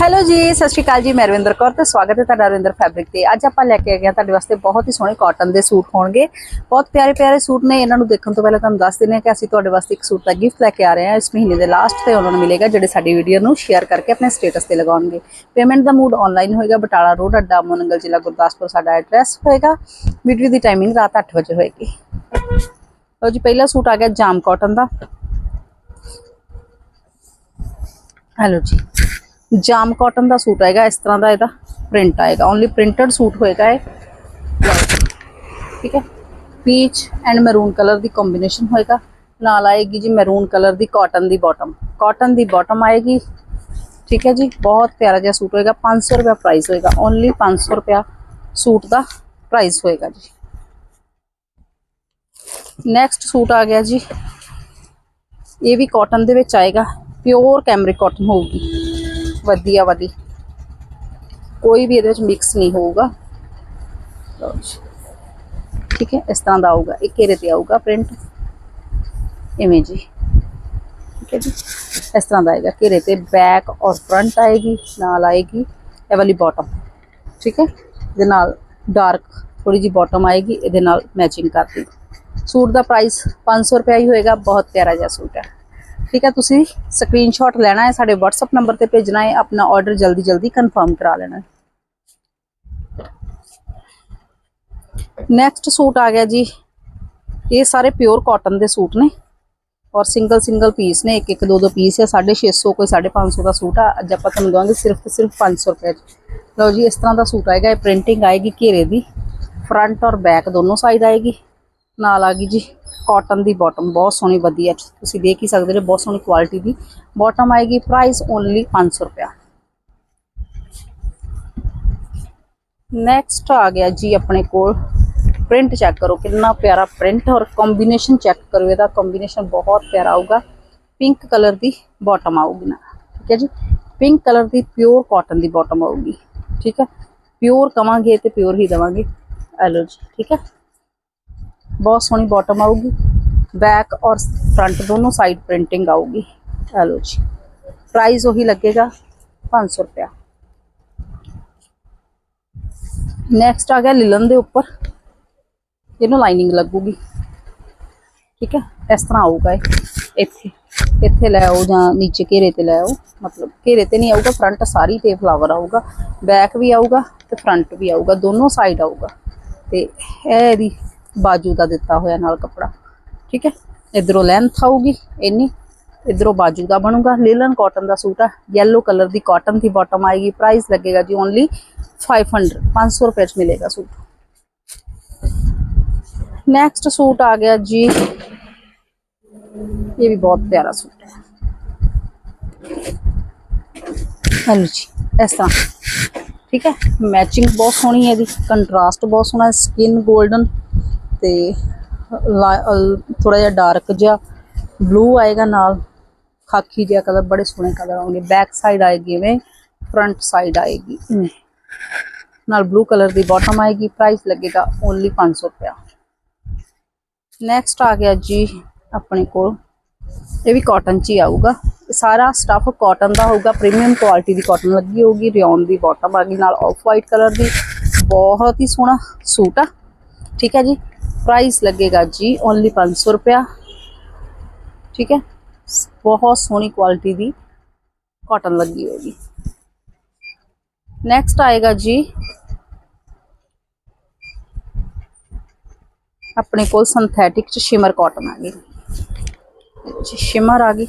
Hello ਜੀ, ਸਤਿ ਸ਼੍ਰੀ ਅਕਾਲ ਜੀ, ਮੈਂ ਰਵਿੰਦਰ ਕੌਰ ਤੇ ਸਵਾਗਤ ਹੈ ਤੁਹਾਡਾ ਰਵਿੰਦਰ ਫੈਬਰਿਕ ਤੇ। ਅੱਜ ਆਪਾਂ ਲੈ ਕੇ ਆਏ ਹਾਂ ਤੁਹਾਡੇ ਵਾਸਤੇ ਬਹੁਤ ਹੀ ਸੋਹਣੇ ਕਾਟਨ ਦੇ ਸੂਟ ਹੋਣਗੇ। ਬਹੁਤ ਪਿਆਰੇ ਪਿਆਰੇ ਸੂਟ ਨੇ, ਇਹਨਾਂ ਨੂੰ ਦੇਖਣ ਤੋਂ ਪਹਿਲਾਂ ਤੁਹਾਨੂੰ ਦੱਸ ਦਿੰਦੇ ਹਾਂ ਕਿ ਅਸੀਂ ਤੁਹਾਡੇ ਵਾਸਤੇ ਇੱਕ ਸੂਟ ਦਾ ਗਿਫਟ ਲੈ ਕੇ ਆ ਰਹੇ ਹਾਂ। ਇਸ ਮਹੀਨੇ ਦੇ ਲਾਸਟ ਤੇ ਉਹਨਾਂ ਨੂੰ ਮਿਲੇਗਾ, ਜਿਹੜੇ ਸਾਡੀ ਵੀਡੀਓ ਨੂੰ ਸ਼ੇਅਰ ਕਰਕੇ ਆਪਣੇ ਸਟੇਟਸ ਤੇ ਲਗਾਉਣਗੇ। ਪੇਮੈਂਟ ਦਾ ਮੂਡ ਆਨਲਾਈਨ ਹੋਏਗਾ, ਬਟਾਲਾ ਰੋਡ, ਅੱਡਾ ਮੋਨੰਗਲ ਜ਼ਿਲ੍ਹਾ ਗੁਰਦਾਸਪੁਰ, ਸਾਡਾ ਐਡਰੈਸ ਹੋਏਗਾ। ਵੀਡੀਓ ਦੀ ਟਾਈਮਿੰਗ ਰਾਤ 8 ਵਜੇ ਹੋਏਗੀ। ਲਓ ਜੀ, ਪਹਿਲਾ ਸੂਟ ਆ ਗਿਆ ਜਾਮ ਕਾਟਨ ਦਾ। ਹੈਲੋ ਜੀ। ਜਾਮ ਕਾਟਨ ਦਾ ਸੂਟ ਆਏਗਾ ਇਸ ਤਰ੍ਹਾਂ ਦਾ ਇਹਦਾ ਪ੍ਰਿੰਟ ਆਏਗਾ ਓਨਲੀ ਪ੍ਰਿੰਟਡ ਸੂਟ ਹੋਏਗਾ ਇਹ ਠੀਕ ਹੈ peach and maroon colour the combination ਹੋਏਗਾ ਨਾਲ ਆਏਗੀ ਜੀ ਮੈਰੂਨ ਕਲਰ ਦੀ ਕਾਟਨ ਦੀ ਬਾਟਮ ਕਾਟਨ ਦੀ ਬਾਟਮ ਆਏਗੀ ਠੀਕ ਹੈ ਜੀ ਬਹੁਤ ਪਿਆਰਾ ਜਿਹਾ ਸੂਟ ਹੋਏਗਾ 500 ਰੁਪਏ ਪ੍ਰਾਈਸ ਹੋਏਗਾ ਓਨਲੀ 500 ਰੁਪਿਆ ਸੂਟ ਦਾ ਪ੍ਰਾਈਸ ਹੋਏਗਾ ਜੀ ਨੈਕਸਟ ਸੂਟ ਆ ਗਿਆ ਜੀ ਇਹ ਵੀ ਕਾਟਨ ਦੇ ਵਿੱਚ ਆਏਗਾ ਪਿਓਰ ਕੈਮਰਿਕ ਕਾਟਨ ਹੋਊਗੀ ਵਧੀਆ ਵਾਲੀ ਕੋਈ ਵੀ ਇਹਦੇ ਵਿੱਚ ਮਿਕਸ ਨਹੀਂ ਹੋਊਗਾ ਲਓ ਜੀ। ਠੀਕ ਹੈ ਇਸ ਤਰ੍ਹਾਂ ਦਾ ਆਊਗਾ ਇਹ ਘੇਰੇ ਤੇ ਆਊਗਾ ਪ੍ਰਿੰਟ ਇਵੇਂ ਜੀ ਠੀਕ ਹੈ ਜੀ ਇਸ ਤਰ੍ਹਾਂ ਦਾ ਆਏਗਾ ਘੇਰੇ ਤੇ ਬੈਕ ਔਰ ਫਰੰਟ ਆਏਗੀ ਨਾਲ ਆਏਗੀ ਇਹ ਵਾਲੀ ਬਾਟਮ ਠੀਕ ਹੈ ਇਹਦੇ ਨਾਲ ਡਾਰਕ ਥੋੜੀ ਜੀ ਬਾਟਮ ਆਏਗੀ ਇਹਦੇ ਨਾਲ ਮੈਚਿੰਗ ਕਰਦੀ ਸੂਟ ਦਾ ਪ੍ਰਾਈਸ 500 ਰੁਪਏ ਹੀ ਹੋਏਗਾ ਬਹੁਤ ਪਿਆਰਾ ਜਿਹਾ ਸੂਟ ਹੈ ਠੀਕ ਹੈ ਤੁਸੀਂ ਸਕਰੀਨਸ਼ਾਟ ਲੈਣਾ ਹੈ ਸਾਡੇ WhatsApp ਨੰਬਰ ਤੇ ਭੇਜਣਾ ਹੈ ਆਪਣਾ ਆਰਡਰ ਜਲਦੀ ਜਲਦੀ ਕਨਫਰਮ ਕਰਾ ਲੈਣਾ ਹੈ ਨੈਕਸਟ ਸੂਟ ਆ ਗਿਆ ਜੀ ਇਹ ਸਾਰੇ ਪਿਓਰ ਕਾਟਨ ਦੇ ਸੂਟ ਨੇ ਔਰ ਸਿੰਗਲ ਸਿੰਗਲ ਪੀਸ ਨੇ ਇੱਕ ਇੱਕ ਦੋ ਦੋ ਪੀਸ ਹੈ 650 ਕੋਈ 550 ਦਾ ਸੂਟ ਆ ਅੱਜ ਆਪਾਂ ਤੁਹਾਨੂੰ ਦਵਾਂਗੇ ਸਿਰਫ ਤੇ ਸਿਰਫ 500 ਰੁਪਏ ਚ ਲਓ ਜੀ ਇਸ ਤਰ੍ਹਾਂ ਦਾ ਸੂਟ ਆਏਗਾ ਇਹ ਪ੍ਰਿੰਟਿੰਗ ਆਏਗੀ ਘੇਰੇ ਦੀ ਫਰੰਟ ਔਰ ਬੈਕ ਦੋਨੋਂ ਸਾਈਡ ਆਏਗੀ ਨਾਲ ਆ ਗਈ ਜੀ ਕਾਟਨ ਦੀ ਬਾਟਮ ਬਹੁਤ ਸੋਹਣੀ ਵਧੀਆ ਤੁਸੀਂ ਦੇਖ ਹੀ ਸਕਦੇ ਹੋ ਬਹੁਤ ਸੋਹਣੀ ਕੁਆਲਿਟੀ ਦੀ ਬਾਟਮ ਆਏਗੀ ਪ੍ਰਾਈਸ ਓਨਲੀ 500 ਰੁਪਿਆ ਨੈਕਸਟ ਆ ਗਿਆ ਜੀ ਆਪਣੇ ਕੋਲ ਪ੍ਰਿੰਟ ਚੈੱਕ ਕਰੋ ਕਿੰਨਾ ਪਿਆਰਾ ਪ੍ਰਿੰਟ ਔਰ ਕੰਬੀਨੇਸ਼ਨ ਚੈੱਕ ਕਰੋ ਇਹਦਾ ਕੰਬੀਨੇਸ਼ਨ ਬਹੁਤ ਪਿਆਰਾ ਆਊਗਾ ਪਿੰਕ ਕਲਰ ਦੀ ਬਾਟਮ ਆਊਗੀ ਨਾ ਠੀਕ ਹੈ ਜੀ ਪਿੰਕ ਕਲਰ ਦੀ ਪਿਓਰ ਕਾਟਨ ਦੀ ਬਾਟਮ ਆਊਗੀ ਠੀਕ ਹੈ ਪਿਓਰ ਕਵਾਂਗੇ ਤੇ ਪਿਓਰ ਹੀ ਦਵਾਂਗੇ ਐਲੋ ਜੀ ਠੀਕ ਹੈ ਬਹੁਤ ਸੋਹਣੀ ਬਾਟਮ ਆਊਗੀ ਬੈਕ ਔਰ ਫਰੰਟ ਦੋਨੋਂ ਸਾਈਡ ਪ੍ਰਿੰਟਿੰਗ ਆਊਗੀ ਐਲੋ ਜੀ ਪ੍ਰਾਈਸ ਉਹੀ ਲੱਗੇਗਾ 500 ਰੁਪਇਆ ਨੈਕਸਟ ਆ ਗਿਆ ਲਿਲਨ ਦੇ ਉੱਪਰ ਇਹਨੂੰ ਲਾਈਨਿੰਗ ਲੱਗੂਗੀ ਠੀਕ ਹੈ ਇਸ ਤਰ੍ਹਾਂ ਆਊਗਾ ਇਹ ਇੱਥੇ ਇੱਥੇ ਲੈ ਆਓ ਜਾਂ ਨੀਚੇ ਘੇਰੇ ਤੇ ਲੈ ਆਓ ਮਤਲਬ ਘੇਰੇ ਤੇ ਨਹੀਂ ਆਊਗਾ ਫਰੰਟ ਸਾਰੀ ਤੇ ਫਲਾਵਰ ਆਊਗਾ ਬੈਕ ਵੀ ਆਊਗਾ ਤੇ ਫਰੰਟ ਵੀ ਆਊਗਾ ਦੋਨੋਂ ਸਾਈਡ ਆਊਗਾ ਤੇ ਇਹ ਇਹਦੀ बाजू का दिता हुआ नाल कपड़ा ठीक है इधरों लेंथ आऊगी इन्नी इधरों बाजू का बनूगा लीलन कॉटन का सूट है येलो कलर की कॉटन की बॉटम आएगी प्राइस लगेगा जी ओनली फाइव हंड्रेड पाँच सौ रुपये मिलेगा सूट नैक्सट सूट आ गया जी ये भी बहुत प्यारा सूट है हेलो जी इस तरह ठीक है मैचिंग बहुत सोहनी है कंट्रास्ट बहुत सोहना स्किन गोल्डन ਤੇ ਥੋੜਾ ਜਿਹਾ ਡਾਰਕ ਜਿਹਾ ਬਲੂ ਆਏਗਾ ਨਾਲ, ਖਾਕੀ ਜਿਹਾ ਕਲਰ ਬੜੇ ਸੋਹਣੇ ਕਲਰ ਆਉਣਗੇ। ਬੈਕ ਸਾਈਡ ਆਏਗੀ ਇਵੇਂ ਫਰੰਟ ਸਾਈਡ ਆਏਗੀ ਇਵੇਂ। ਨਾਲ ਬਲੂ ਕਲਰ ਦੀ ਬਾਟਮ ਆਏਗੀ ਪ੍ਰਾਈਸ ਲੱਗੇਗਾ ਓਨਲੀ 500 ਰੁਪਇਆ। ਨੈਕਸਟ ਆ ਗਿਆ ਜੀ ਆਪਣੇ ਕੋਲ, ਇਹ ਵੀ ਕਾਟਨ ਚ ਹੀ ਆਊਗਾ। ਇਹ ਸਾਰਾ ਸਟੱਫ ਕਾਟਨ ਦਾ ਹੋਊਗਾ ਪ੍ਰੀਮੀਅਮ ਕੁਆਲਿਟੀ ਦੀ ਕਾਟਨ ਲੱਗੀ ਹੋਊਗੀ ਰਿਓਨ ਦੀ ਬਾਟਮ ਆ ਗਈ ਨਾਲ ਆਫ ਵਾਈਟ ਕਲਰ ਦੀ। ਬਹੁਤ ਹੀ ਸੋਹਣਾ ਸੂਟ ਆ। ਠੀਕ ਹੈ ਜੀ? ਪ੍ਰਾਈਸ ਲੱਗੇਗਾ ਜੀ ਓਨਲੀ 500 ਰੁਪਇਆ ਠੀਕ ਹੈ ਬਹੁਤ ਸੋਹਣੀ ਕੁਆਲਿਟੀ ਦੀ ਕਾਟਨ ਲੱਗੀ ਹੋਏਗੀ ਨੈਕਸਟ ਆਏਗਾ ਜੀ ਆਪਣੇ ਕੋਲ ਸਿੰਥੈਟਿਕ ਚ ਸ਼ਿਮਰ ਕਾਟਨ ਆ ਗਈ ਸ਼ਿਮਰ ਆ ਗਈ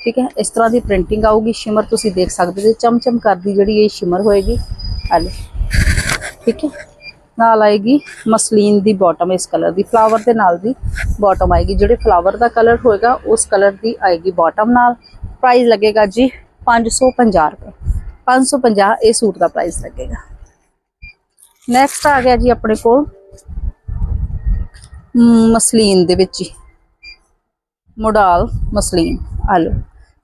ਠੀਕ ਹੈ ਇਸ ਤਰ੍ਹਾਂ ਦੀ ਪ੍ਰਿੰਟਿੰਗ ਆਊਗੀ ਸ਼ਿਮਰ ਤੁਸੀਂ ਦੇਖ ਸਕਦੇ ਹੋ ਚਮਚਮ ਕਰਦੀ ਜਿਹੜੀ ਇਹ ਸ਼ਿਮਰ ਹੋਏਗੀ ਹਲੇ ਠੀਕ ਹੈ ਨਾਲ ਆਏਗੀ ਮਸਲੀਨ ਦੀ ਬਾਟਮ ਇਸ ਕਲਰ ਦੀ ਫਲਾਵਰ ਦੇ ਨਾਲ ਦੀ ਬਾਟਮ ਆਏਗੀ। ਜਿਹੜੇ ਫਲਾਵਰ ਦਾ ਕਲਰ ਹੋਏਗਾ, ਉਸ ਕਲਰ ਦੀ ਆਏਗੀ ਬਾਟਮ ਨਾਲ। ਪ੍ਰਾਈਸ ਲੱਗੇਗਾ ਜੀ 550 ਰੁਪਏ। 550 ਇਹ ਸੂਟ ਦਾ ਪ੍ਰਾਈਸ ਲੱਗੇਗਾ। ਨੈਕਸਟ ਆ ਗਿਆ ਜੀ ਆਪਣੇ ਕੋਲ ਮਸਲੀਨ ਦੇ ਵਿੱਚ ਹੀ ਮੋਡਲ ਮਸਲੀਨ ਆਲੋ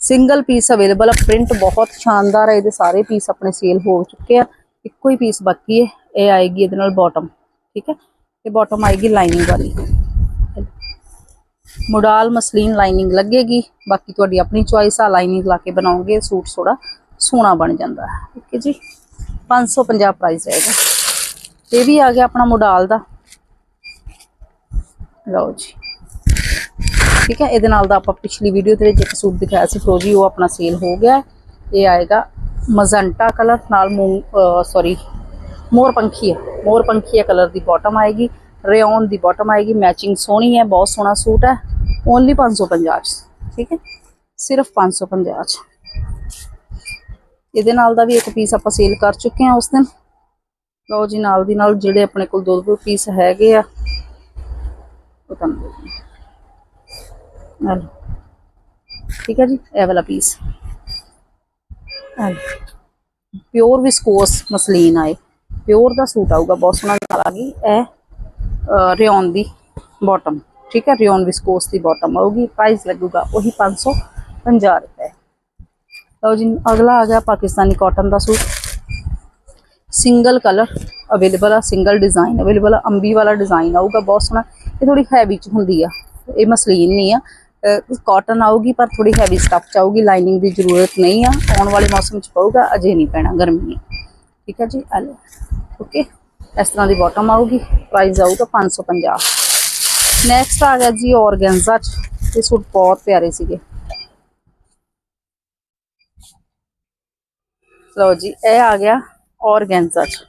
ਸਿੰਗਲ ਪੀਸ ਅਵੇਲੇਬਲ ਆ ਪ੍ਰਿੰਟ ਬਹੁਤ ਸ਼ਾਨਦਾਰ ਹੈ ਇਹਦੇ ਸਾਰੇ ਪੀਸ ਆਪਣੇ ਸੇਲ ਹੋ ਚੁੱਕੇ ਆ। ਇੱਕੋ ਹੀ ਪੀਸ ਬਾਕੀ ਹੈ। ਇਹ ਆਏਗੀ ਇਹਦੇ ਨਾਲ ਬਾਟਮ ਠੀਕ ਹੈ ਇਹ ਬਾਟਮ ਆਏਗੀ ਲਾਈਨਿੰਗ ਵਾਲੀ ਮੋਡਲ ਮਸਲੀਨ ਲਾਈਨਿੰਗ ਲੱਗੇਗੀ ਬਾਕੀ ਤੁਹਾਡੀ ਆਪਣੀ ਚੁਆਇਸ ਆ ਲਾਈਨਿੰਗ ਲਾ ਕੇ ਬਣਾਓਗੇ ਸੂਟ ਥੋੜਾ ਸੋਹਣਾ ਬਣ ਜਾਂਦਾ ਹੈ ਓਕੇ ਜੀ 550 ਪ੍ਰਾਈਸ ਰਹੇਗਾ ਇਹ ਵੀ ਆ ਗਿਆ ਆਪਣਾ ਮੋਡਾਲ ਦਾ ਲਓ ਜੀ ਠੀਕ ਹੈ ਇਹਦੇ ਨਾਲ ਦਾ ਆਪਾਂ ਪਿਛਲੀ ਵੀਡੀਓ ਦੇ ਵਿੱਚ ਇੱਕ ਸੂਟ ਦਿਖਾਇਆ ਸੀ ਫਰੋਜੀ ਉਹ ਆਪਣਾ ਸੇਲ ਹੋ ਗਿਆ ਹੈ। ਇਹ ਆਏਗਾ ਮਜ਼ੰਟਾ ਕਲਰ ਨਾਲ ਸੌਰੀ ਮੋਰ ਹੈ ਮੋਰ ਪੰਖੀਆ ਕਲਰ ਦੀ ਬਾਟਮ ਆਏਗੀ ਰੇਓਨ ਦੀ ਬਾਟਮ ਆਏਗੀ ਮੈਚਿੰਗ ਸੋਹਣੀ ਹੈ ਬਹੁਤ ਸੋਹਣਾ ਸੂਟ ਹੈ ਓਨਲੀ 550 ਚ, ਠੀਕ ਹੈ? ਸਿਰਫ 550 ਚ। ਇਹਦੇ ਨਾਲ ਦਾ ਵੀ ਇੱਕ ਪੀਸ ਆਪਾਂ ਸੇਲ ਕਰ ਚੁੱਕੇ ਹਾਂ ਉਸ ਦਿਨ। ਲਓ ਜੀ, ਨਾਲ ਦੀ ਨਾਲ ਜਿਹੜੇ ਆਪਣੇ ਕੋਲ ਦੋ ਦੋ ਪੀਸ ਹੈਗੇ ਆ। ਉਹ ਤੁਹਾਨੂੰ ਦੇ ਠੀਕ ਹੈ ਜੀ, ਇਹ ਵਾਲਾ ਪੀਸ ਪਿਓਰ ਵਿਸਕੋਸ ਮਸਲੀਨ ਆਏ ਪਿਓਰ ਦਾ ਸੂਟ ਆਊਗਾ, ਬਹੁਤ ਸੋਹਣਾ ਨਾਲ ਆ ਗਈ। ਇਹ ਰਿਓਨ ਦੀ ਬਾਟਮ ਠੀਕ ਹੈ? ਰਿਓਨ ਵਿਸਕੋਸ ਦੀ ਬਾਟਮ ਆਊਗੀ ਪ੍ਰਾਈਸ ਲੱਗੂਗਾ ਉਹੀ 550 ਰੁਪਏ। ਲਓ ਜੀ, ਅਗਲਾ ਆ ਗਿਆ ਪਾਕਿਸਤਾਨੀ ਕਾਟਨ ਦਾ ਸੂਟ। ਸਿੰਗਲ ਕਲਰ ਅਵੇਲੇਬਲ ਆ ਸਿੰਗਲ ਡਿਜ਼ਾਈਨ ਅਵੇਲੇਬਲ ਆ, ਅੰਬੀ ਵਾਲਾ ਡਿਜ਼ਾਈਨ ਆਊਗਾ, ਬਹੁਤ ਸੋਹਣਾ। ਇਹ ਥੋੜੀ ਹੈਵੀ ਚ ਹੁੰਦੀ ਆ, ਇਹ ਮਸਲੀਨ ਨਹੀਂ ਆ। ਕਾਟਨ ਆਊਗੀ, ਪਰ ਥੋੜੀ ਹੈਵੀ ਸਟਫ ਚ ਆਊਗੀ ਲਾਈਨਿੰਗ ਦੀ ਜ਼ਰੂਰਤ ਨਹੀਂ ਆ। ਆਉਣ ਵਾਲੇ ਮੌਸਮ ਚ ਪਊਗਾ, ਅਜੇ ਨਹੀਂ ਪੈਣਾ, ਗਰਮੀ ਠੀਕ ਹੈ ਜੀ ਆ ਲਓ ਓਕੇ ਇਸ ਤਰ੍ਹਾਂ ਦੀ ਬਾਟਮ ਆਊਗੀ ਪ੍ਰਾਈਸ ਆਊਗਾ 550 ਨੈਕਸਟ ਆ ਗਿਆ ਜੀ ਔਰਗੈਂਜ਼ਾ ਚ ਇਹ ਸੂਟ ਬਹੁਤ ਪਿਆਰੇ ਸੀਗੇ ਲਓ ਜੀ ਇਹ ਆ ਗਿਆ ਔਰਗੈਂਜ਼ਾ ਚ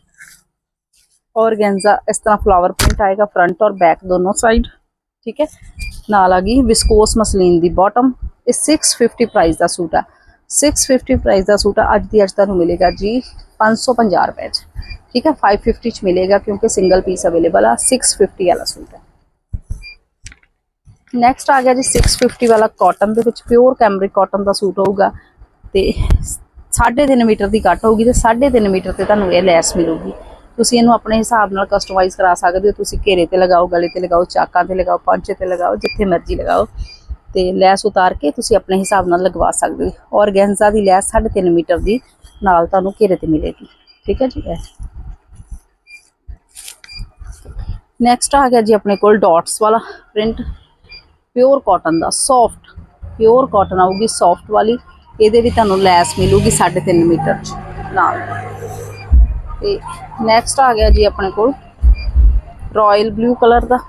ਔਰਗੈਂਜ਼ਾ ਇਸ ਤਰ੍ਹਾਂ ਫਲਾਵਰ ਪ੍ਰਿੰਟ ਆਏਗਾ ਫਰੰਟ ਔਰ ਬੈਕ ਦੋਨੋਂ ਸਾਈਡ ਠੀਕ ਹੈ ਨਾਲ ਆ ਗਈ ਵਿਸਕੋਸ ਮਸਲੀਨ ਦੀ ਬਾਟਮ ਇਹ 650 ਪ੍ਰਾਈਸ ਦਾ ਸੂਟ ਆ 650 ਪ੍ਰਾਈਸ ਦਾ ਸੂਟ ਆ ਅੱਜ ਦੀ ਅੱਜ ਤੁਹਾਨੂੰ ਮਿਲੇਗਾ ਜੀ 550 ਰੁਪਏ ਚ। ਠੀਕ ਹੈ? 550 ਚ ਮਿਲੇਗਾ ਕਿਉਂਕਿ ਸਿੰਗਲ ਪੀਸ ਅਵੇਲੇਬਲ ਆ। 650 ਵਾਲਾ ਸੂਟ ਹੈ। ਨੈਕਸਟ ਆ ਗਿਆ ਜੀ 650 ਵਾਲਾ ਕਾਟਨ ਦੇ ਵਿੱਚ ਪਿਓਰ ਕੈਮਰਿਕ ਕਾਟਨ ਦਾ ਸੂਟ ਹੋਊਗਾ। ਤੇ 3.5 ਮੀਟਰ ਦੀ ਕੱਟ ਹੋਊਗੀ ਤੇ 3.5 ਮੀਟਰ ਤੇ ਤੁਹਾਨੂੰ ਇਹ ਲੈਸ ਮਿਲੂਗੀ। ਤੁਸੀਂ ਇਹਨੂੰ ਆਪਣੇ ਹਿਸਾਬ ਨਾਲ ਕਸਟਮਾਈਜ਼ ਕਰਾ ਸਕਦੇ ਹੋ। ਤੁਸੀਂ ਘੇਰੇ ਤੇ ਲਗਾਓ, ਗਲੇ ਤੇ ਲਗਾਓ, ਚਾਕਾਂ ਤੇ ਲਗਾਓ, ਪਾਂਚੇ ਤੇ ਲਗਾਓ, ਜਿੱਥੇ ਮਰਜ਼ੀ ਲਗਾਓ। ਤੇ ਲੈਸ ਉਤਾਰ ਕੇ ਤੁਸੀਂ ਆਪਣੇ ਹਿਸਾਬ ਨਾਲ ਲਗਵਾ ਸਕਦੇ ਹੋ। ਔਰ ਗੈਂਜ਼ਾ ਦੀ ਲੈਸ 3.5 ਮੀਟਰ ਦੀ ਨਾਲ ਤੁਹਾਨੂੰ ਘੇਰੇ ਤੇ ਮਿਲੇਗੀ ਠੀਕ ਹੈ ਜੀ ਇਹ ਨੈਕਸਟ ਆ ਗਿਆ ਜੀ ਆਪਣੇ ਕੋਲ ਡਾਟਸ ਵਾਲਾ ਪ੍ਰਿੰਟ ਪਿਓਰ ਕਾਟਨ ਦਾ ਸੌਫਟ ਪਿਓਰ ਕਾਟਨ ਆਊਗੀ ਸੌਫਟ ਵਾਲੀ ਇਹਦੇ ਵੀ ਤੁਹਾਨੂੰ ਲੈਸ ਮਿਲੂਗੀ 3.5 ਮੀਟਰ ਚ ਨਾਲ ਤੇ ਨੈਕਸਟ ਆ ਗਿਆ ਜੀ ਆਪਣੇ ਕੋਲ ਰਾਇਲ ਬਲੂ ਕਲਰ ਦਾ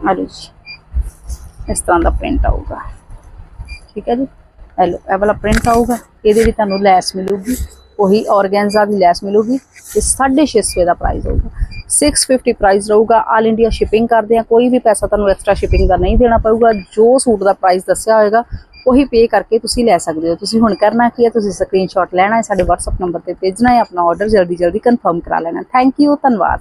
ਆ ਲਓ ਜੀ ਇਸ ਤਰ੍ਹਾਂ ਦਾ ਪ੍ਰਿੰਟ ਆਊਗਾ ਠੀਕ ਹੈ ਜੀ ਇਹ ਲਓ ਇਹ ਵਾਲਾ ਪ੍ਰਿੰਟ ਆਊਗਾ, ਇਹਦੇ ਵੀ ਤੁਹਾਨੂੰ ਲੈਸ ਮਿਲੂਗੀ, ਉਹੀ ਔਰਗੈਂਜ਼ਾ ਦੀ ਲੈਸ ਮਿਲੂਗੀ, ਤੇ 650 ਦਾ ਪ੍ਰਾਈਸ ਹੋਊਗਾ 650 ਪ੍ਰਾਈਸ ਰਹੂਗਾ ਆਲ ਇੰਡੀਆ ਸ਼ਿਪਿੰਗ ਕਰਦੇ ਆ, ਕੋਈ ਵੀ ਪੈਸਾ ਤੁਹਾਨੂੰ ਐਕਸਟਰਾ ਸ਼ਿਪਿੰਗ ਦਾ ਨਹੀਂ ਦੇਣਾ ਪਊਗਾ, ਜੋ ਸੂਟ ਦਾ ਪ੍ਰਾਈਸ ਦੱਸਿਆ ਹੋਏਗਾ, ਉਹੀ ਪੇ ਕਰਕੇ ਤੁਸੀਂ ਲੈ ਸਕਦੇ ਹੋ। ਤੁਸੀਂ ਹੁਣ ਕਰਨਾ ਕੀ ਹੈ, ਤੁਸੀਂ ਸਕਰੀਨਸ਼ਾਟ ਲੈਣਾ ਹੈ, ਸਾਡੇ WhatsApp ਨੰਬਰ ਤੇ ਭੇਜਣਾ ਹੈ, ਆਪਣਾ ਆਰਡਰ ਜਲਦੀ ਜਲਦੀ ਕਨਫਰਮ ਕਰਾ ਲੈਣਾ ਥੈਂਕ ਯੂ ਧੰਨਵਾਦ।